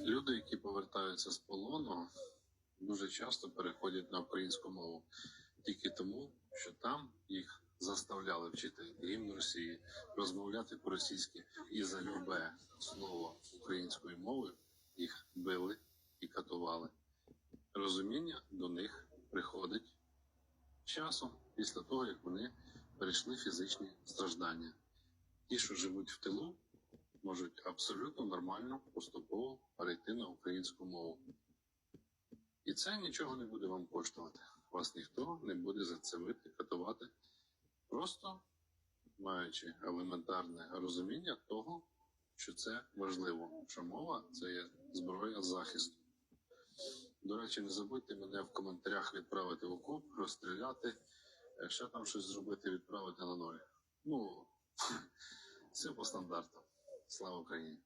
Люди, які повертаються з полону, дуже часто переходять на українську мову тільки тому, що там їх заставляли вчити гімн Росії, розмовляти по-російськи і за любе слово української мови їх били і катували. Розуміння до них приходить часом після того, як вони перейшли фізичні страждання. Ті, що живуть в тилу, можуть абсолютно нормально поступово перейти на українську мову. І це нічого не буде вам коштувати. Вас ніхто не буде за це бити, катувати, просто маючи елементарне розуміння того, що це важливо, що мова це є зброя захисту. До речі, не забудьте мене в коментарях відправити в окоп, розстріляти, е, ще там щось зробити, відправити на ноль. Ну, все по стандарту. Слава Україні!